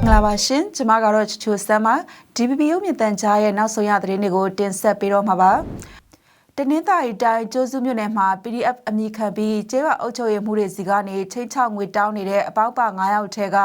င်္ဂလာပါရှင်ကျမကတော့ချူချူစမ်းပါ DPP ရုပ်မြင်သံကြားရဲ့နောက်ဆုံးရသတင်းတွေကိုတင်ဆက်ပေးတော့မှာပါတနင်္သာရီတိုင်းကျိုးစုမြို့နယ်မှာ PDF အမိခံပြီးကျေးရွာအုပ်ချုပ်ရေးမှုတွေစီကနေချိန်ချောက်ငွေတောင်းနေတဲ့အပေါက်ပါ9ယောက်ထဲက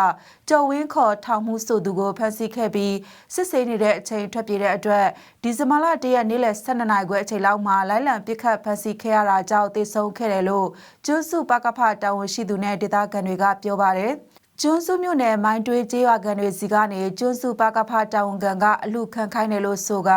ကျော်ဝင်းခေါ်ထောင်မှုဆိုသူကိုဖမ်းဆီးခဲ့ပြီးစစ်ဆေးနေတဲ့အချိန်ထွက်ပြေးတဲ့အတွက်ဒီဇင်ဘာလ၁ရက်နေ့လယ်12နာရီခွဲအချိန်လောက်မှာလိုက်လံပစ်ခတ်ဖမ်းဆီးခဲ့ရတာကြောင့်တေဆုံးခဲ့တယ်လို့ကျိုးစုပကဖတာဝန်ရှိသူနဲ့ဒေသခံတွေကပြောပါတယ် ကျွန်းစုမြို့နယ်မိုင်းတွေးကျေးရွာကန်တွေစီကနေကျွန်းစုပကဖတာဝန်ခံကအလူခံခိုင်းတယ်လို့ဆိုက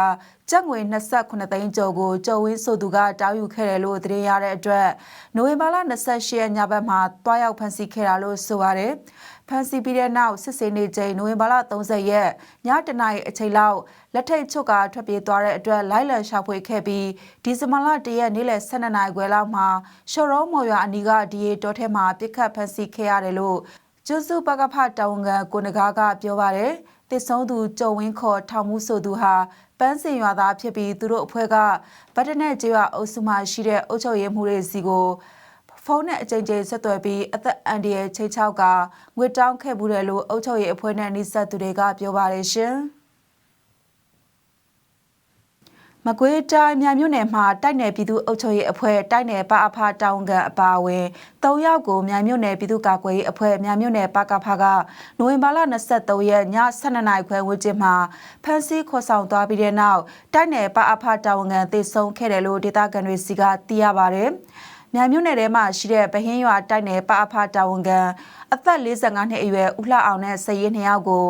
ကျပ်ငွေ28သိန်းကျော်ကိုကျော်ဝင်းဆိုသူကတောင်းယူခဲ့တယ်လို့သတင်းရတဲ့အတွက်နိုဝင်ဘာလ28ရက်ညဘက်မှာတွားရောက်ဖမ်းဆီးခဲ့တာလို့ဆိုပါတယ်။ဖမ်းဆီးပြီးတဲ့နောက်စစ်ဆေးနေချိန်နိုဝင်ဘာလ30ရက်ညတနာရီအချိန်လောက်လက်ထိတ်ချုပ်ကထွက်ပြေးသွားတဲ့အတွက်လိုက်လံရှာဖွေခဲ့ပြီးဒီဇင်ဘာလ1ရက်နေ့လယ်12နာရီခွဲလောက်မှာရှော်ရောမော်ရွာအနီးကဒီရီတောထဲမှာပြစ်ခတ်ဖမ်းဆီးခဲ့ရတယ်လို့ ကျွစုပကဖတာဝန်ခံကိုနဂါကပြောပါတယ်။တစ်ဆုံးသူကြုံဝင်းခေါ်ထောင်မှုဆိုသူဟာပန်းစင်ရွာသားဖြစ်ပြီးသူတို့အဖွဲ့ကဗတ်တနက်ကျေးရွာအုပ်စုမှရှိတဲ့အုပ်ချုပ်ရေးမှုတွေစီကိုဖုန်းနဲ့အကြိမ်ကြိမ်ဆက်သွယ်ပြီးအသက်အန္တရာယ်ချိန်ချောက်ကငွေတောင်းခဲ့မှုတယ်လို့အုပ်ချုပ်ရေးအဖွဲ့နဲ့နှိစက်သူတွေကပြောပါတယ်ရှင်။ မကွေးတိုင်းမြမြို့နယ်မှာတိုက်နယ်ပြည်သူ့အုပ်ချုပ်ရေးအဖွဲ့တိုက်နယ်ပအဖတောင်ကန်အပါအဝင်၃ယောက်ကိုမြမြို့နယ်ပြည်သူ့ကာကွယ်ရေးအဖွဲ့မြမြို့နယ်ပကဖကနိုဝင်ဘာလ23ရက်ည12နာရီခွဲဝန်းကျင်မှာဖမ်းဆီးခေါ်ဆောင်သွားပြီးတဲ့နောက်တိုက်နယ်ပအဖတောင်ကန်သေဆုံးခဲ့တယ်လို့ဒေသခံတွေစီကသိရပါတယ်။ မြိုင်မြို့နယ်ထဲမှာရှိတဲ့ဗဟင်းရွာတိုက်နယ်ပအဖတာဝန်ခံအသက်45နှစ်အရွယ်ဦးလှအောင်နဲ့စည်ရင်နှစ်ယောက်ကို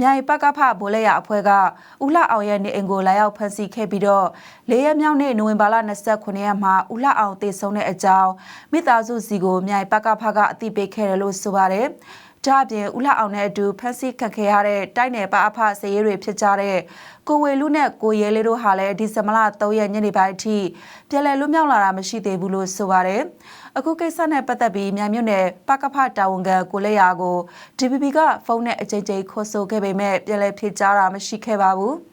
မြိုင်ပကဖဗိုလ်လက်ရအဖွဲ့ကဦးလှအောင်ရဲ့နေအိမ်ကိုလာရောက်ဖမ်းဆီးခဲ့ပြီးတော့၄ရက်မြောက်နေ့နိုဝင်ဘာလ29ရက်မှာဦးလှအောင်တည်ဆုံတဲ့အကြောင်းမိသားစုစီကိုမြိုင်ပကဖကအသိပေးခဲ့တယ်လို့ဆိုပါတယ်။ ဒါအပြင်ဦးလှအောင်နဲ့အတူဖမ်းဆီးခံခဲ့ရတဲ့တိုက်နယ်ပအဖစရေးတွေဖြစ်ကြတဲ့ကိုဝေလူနဲ့ကိုရဲလေးတို့ဟာလည်းဒီဇင်ဘာလ3ရက်ညနေပိုင်းအထိပြည်လည်လွတ်မြောက်လာတာမရှိသေးဘူးလို့ဆိုပါတယ်။အခုကိစ္စနဲ့ပတ်သက်ပြီးမြန်မြို့နယ်ပကဖတာဝန်ခံကိုလက်ရာကို DPP ကဖုန်းနဲ့အကြိမ်ကြိမ်ခေါ်ဆိုခဲ့ပေမဲ့ပြည်လည်ဖြစ်ကြတာမရှိခဲ့ပါဘူး။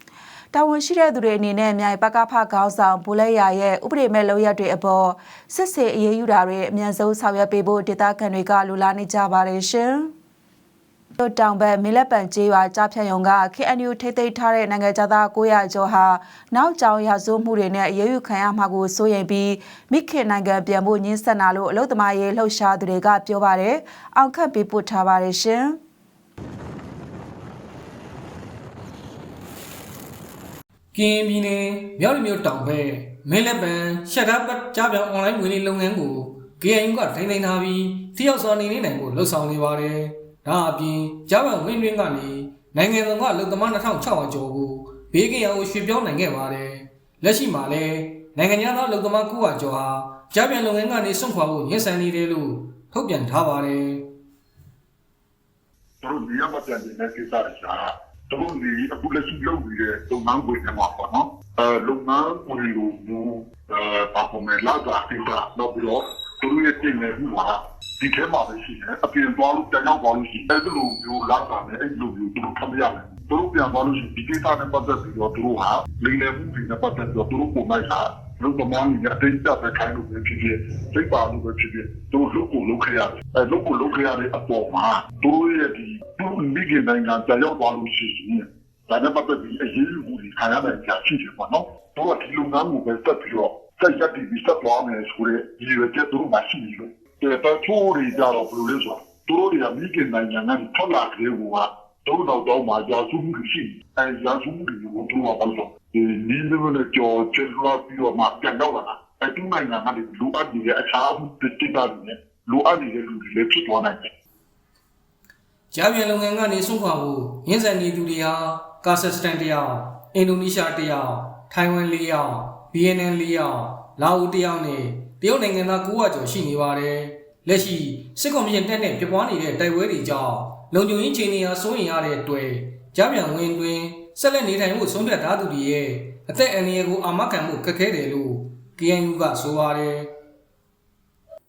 တာဝန်ရှိတဲ့သူတွေအနေနဲ့မြိုင်ပကဖခေါင်းဆောင်ဘူလက်ရရဲ့ဥပဒေမဲ့လုပ်ရက်တွေအပေါ်စစ်ဆေးအရေးယူတာတွေအမြန်ဆုံးဆောင်ရွက်ပေးဖို့ဒေသခံတွေကလူလာနေကြပါတယ်ရှင်။ တို့တောင်ဘက်မင်းလက်ပံကျေးရွာကြားဖြတ်ရုံက KNU ထိသိမ်းထားတဲ့နိုင်ငံသား900ကျော်ဟာနောက်ကြောင်ရဆိုးမှုတွေနဲ့အရေးယူခံရမှာကိုစိုးရိမ်ပြီးမိခင်နိုင်ငံပြန်ဖို့ညှင်းဆန်တာလို့အလုပ်သမားရေးလှုပ်ရှားသူတွေကပြောပါတယ်။အောင်ခတ်ပေးပို့ထားပါတယ်ရှင်။ကင်းပြည်နယ်မြောက်ရီမြို့တောင်ဘက်မဲလက်ပံရှက်တာပတ်ကြားပြောင်းအွန်လိုင်းငွေလိမ်လုပ်ငန်းကို KNU ကထိန်းသိမ်းထားပြီးတယောက်စောနေနေနိုင်ဖို့လှုံ့ဆော်နေပါတယ်။ ဒါအပြင်ကြားပန်ဝင်းတွင်းကနေနိုင်ငံတော်ကလုံသမား2600ကျော်ကိုဘေးကရန်ကိုရွှေ့ပြောင်းနိုင်ခဲ့ပါတယ်။လက်ရှိမှာလည်းနိုင်ငံသားလုံသမား900ကျော်ဟာကြားပြန်လုပ်ငန်းကနေစွန့်ခွာဖို့ရည်စံနေတယ်လို့ထုတ်ပြန်ထားပါတယ်။တို့နေရာမှာပြန်နေတဲ့ကိစ္စတွေရှာတို့ဒီအခုလက်ရှိလုပ်နေတဲ့လုပ်ငန်းဝင်တွေမှာပေါ့နော်အဲလုပ်ငန်းဝင်လို့မျိုးအဲပါပေါ်မဲ့လာတာကိစ္စတော့ပြီးတော့ တို့ရဲ့တင်နေမှုမှာဒီထဲမှာပဲရှိတယ်အပြင်သွားလို့ပြန်ရောက်သွားလို့ရှိတယ်အဲ့လိုမျိုးလာတာနဲ့အဲ့လိုမျိုးတို့ထပ်ရမယ်တို့ပြန်သွားလို့ရှိရင်ဒီကိစ္စနဲ့ပတ်သက်ပြီးတော့တို့ဟာလိမ့်လည်မှုတွေနဲ့ပတ်သက်ပြီးတော့တို့ပုံလိုက်တာလူသမားတွေအတိတ်ကပဲခိုင်းလို့ပဲဖြစ်ဖြစ်စိတ်ပါလို့ပဲဖြစ်ဖြစ်တို့လူကိုလုပ်ခဲ့ရတယ်အဲလူကိုလုပ်ခဲ့ရတဲ့အပေါ်မှာတို့ရဲ့ဒီတို့မိခင်နိုင်ငံပြန်ရောက်သွားလို့ရှိရင်ဒါနဲ့ပတ်သက်ပြီးအရေးယူမှုတွေခံရတဲ့ကြာရှိတယ်ပေါ့နော်တို့ကဒီလူငန်းကိုပဲတက်ပြီးတော့ စိတ်ရက်ပြီးဆက်သွားမယ်ဆိုတဲ့ဒီရတဲ့တို့မှရှိလို့တဲ့တော့ချိုးတွေကြတော့ဘယ်လိုလဲဆိုတော့တို့တွေကမိခင်နိုင်ငံနဲ့ထွက်လာကြတဲ့ဟိုကတို့တော့တော့မှကြာစုမှုရှိအဲကြာစုမှုတွေကိုတို့ကဘာလို့ဒီနီးလို့ကြော်ချလာပြီးတော့မှပြန်တော့လာအဲတူနိုင်ငံကလူအပ်ကြီးအခြားမှုတိတိတာနေလူအပ်ကြီးလူတွေဖြစ်သွားနိုင်တယ်ကြားပြန်လုပ်ငန်းကနေစွန့်ခွာဖို့ရင်းစံနေသူတွေဟာကာဇက်စတန်တယောက်အင်ဒိုနီးရှားတယောက်ထိုင်ဝမ်၄ယောက် ဗီယက်နမ်၄ယောက်လာအိုတယောက်နဲ့တရုတ်နိုင်ငံသား900ကျော်ရှိနေပါတယ်လက်ရှိစစ်ကောင်စီတပ်နဲ့ပြပွားနေတဲ့တိုက်ပွဲတွေကြောင့်လုံခြုံရေးချိန်နေရာစိုးရင်ရတဲ့အတွက်ကြားပြန်ဝင်တွင်ဆက်လက်နေထိုင်မှုဆုံးဖြတ်ထားသူတွေရဲ့အသက်အန္တရာယ်ကိုအာမခံမှုခက်ခဲတယ်လို့ KNU ကဆိုပါတယ်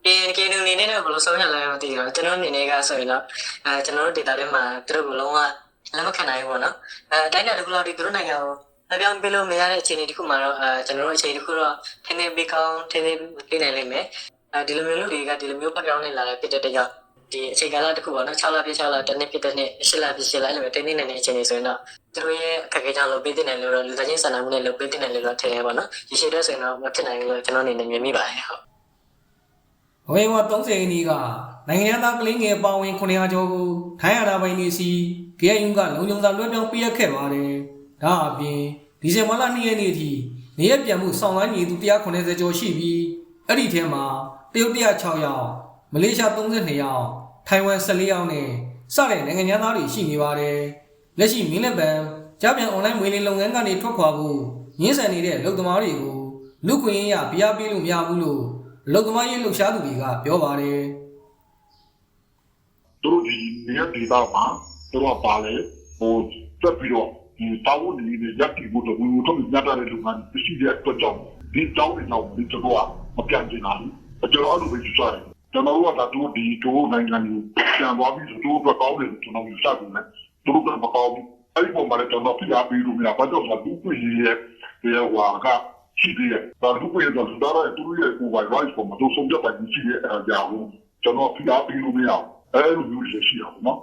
ဒီကေနူနေနဲ့တော့ဘယ်လိုဆုံးဖြတ်လဲမသိတော့ကျွန်တော်အနေနဲ့ကဆိုရင်တော့အဲကျွန်တော်တို့ data ထဲမှာသူတို့ကလုံးဝလက်မခံနိုင်ဘူးပေါ့နော်အဲတိုင်းတာတစ်ခုလောက်ဒီသူတို့နိုင်ငံကို အပြောင်းပေးလို့မရတဲ့အခြေအနေတစ်ခုမှာတော့အဲကျွန်တော်တို့အခြေအနေတစ်ခုတော့ထင်းထင်းပေးကောင်းထင်းထင်းပေးနိုင်လိမ့်မယ်အဲဒီလိုမျိုးလူတွေကဒီလိုမျိုး background နဲ့လာတဲ့ဖြစ်တဲ့တရားဒီအချိန်ကာလတစ်ခုပေါ့နော်6လပြည့်6လတစ်နှစ်ပြည့်တစ်နှစ်10လပြည့်10လအဲ့လိုမျိုးတင်းတင်းနေနေအချိန်တွေဆိုရင်တော့သူတို့ရဲ့အခက်အခဲကြောင့်လုပ်ပေးတဲ့နယ်လို့တော့လူသားချင်းစာနာမှုနဲ့လုပ်ပေးတဲ့နယ်လို့တော့ထင်ရပါတော့ရရှိတဲ့ဆိုရင်တော့မဖြစ်နိုင်ဘူးလို့ကျွန်တော်အနေနဲ့မြင်မိပါတယ်ဟုတ်ဝေဝ30အနီးကနိုင်ငံသားကလေးငယ်ပါဝင်900ကျော်ကိုထိုင်းရတာပိုင်းနေစီ KNU ကလုံခြုံစာလွှဲပြောင်းပေးရခဲ့ပါတယ်။ ဒါအပြင်ဒီဇင်ဘာလ2ရက်နေ့အထိနေရပြန်မှုဆောင်လိုင်းညီသူ190ကျော်ရှိပြီးအဲ့ဒီထဲမှာတရုတ်106ယောက်မလေးရှား32ယောက်ထိုင်ဝမ်14ယောက်နဲ့စတဲ့နိုင်ငံသားတွေရှိနေပါတယ်။လက်ရှိမင်းလက်ပံကြားပြန်အွန်လိုင်းငွေလိမ်လုပ်ငန်းကနေထွက်ခွာဖို့ရင်းဆန်နေတဲ့လုပ်သမားတွေကိုလူခွင့်ရပြားပေးလို့မရဘူးလို့လုပ်သမားရေးလှုပ်ရှားသူတွေကပြောပါတယ်။သူတို့ဒီနေရာဒေသမှာသူတို့ကပါလေဟိုတက်ပြီးတော့ဒီ တာဝန်တွေနဲ့ရပ်တည်ဖို့တော့ဝင်ဝင်ထုတ်ညတာတဲ့လူမှန်ရှိတဲ့အတွက်ကြောင့်ဒီတောင်းနေတော့ဒီတော့မပြန်ကျင်လာဘူးကျွန်တော်အဲ့လိုပဲယူဆတယ်ကျွန်တော်တို့ကဒါတို့ဒီတို့နိုင်ငံကိုပြန်သွားပြီးတို့တော့ကောင်းတယ်ကျွန်တော်ယူဆတယ်နဲ့သူတို့ကမကောင်းဘူးအဲ့ဒီပုံမှာလည်းကျွန်တော်ပြရပြီးလို့များဘာကြောင့်လဲသူ့ကိုရရဲ့ဒီဟွာကရှိသေးတယ်ဒါသူ့ကိုရတော့သူတို့ရဲ့သူတို့ရဲ့ကိုယ်ပိုင် rights ကိုမတို့ဆုံးဖြတ်ပိုင်ရှိတဲ့အရာကိုကျွန်တော်ပြရပြီးလို့မရဘူးအဲ့လိုမျိုးရှိရအောင်နော်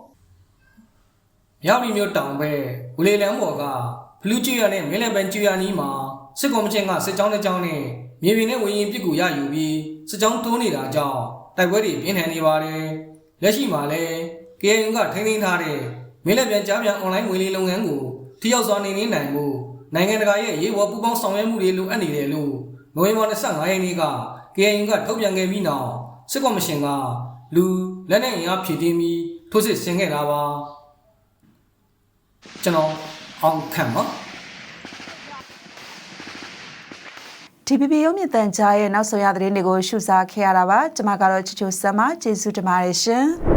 မြောက်ပြည်မြို့တောင်ဘက်ဝလေလန်းဘော်ကဘလူးကျွရနဲ့မင်းလက်ပန်ကျွရနီးမှာစစ်ကောင်မချင်းကစစ်ကြောင်းတစ်ကြောင်းနဲ့မြေပြင်နဲ့ဝင်းရင်ပစ်ကူရယူပြီးစစ်ကြောင်းတိုးနေတာကြောင့်တိုက်ပွဲတွေပြင်းထန်နေပါတယ်။လက်ရှိမှာလည်း KNU ကထိန်းသိမ်းထားတဲ့မင်းလက်ပြန်ကြားပြန်အွန်လိုင်းငွေလိမ်လုပ်ငန်းကိုထိရောက်စွာနေနေနိုင်မှုနိုင်ငံတကာရဲ့ရေးဝပူးပေါင်းဆောင်ရွက်မှုတွေလိုအပ်နေတယ်လို့နိုဝင်ဘာ25ရက်နေ့က KNU ကထုတ်ပြန်ခဲ့ပြီးနောက်စစ်ကောင်မရှင်ကလူလက်နက်အင်အားဖြည့်တင်းပြီးထိုးစစ်ဆင်ခဲ့တာပါ။ ကျွန်တော်အောင်ခံပါ TPP ရုံးမြင့်တန်ကြားရဲ့နောက်ဆုံးရသတင်းတွေကိုရှုစားခဲ့ရတာပါကျွန်မကတော့ချစ်ချိုဆမ်မကျေးဇူးတင်ပါတယ်ရှင်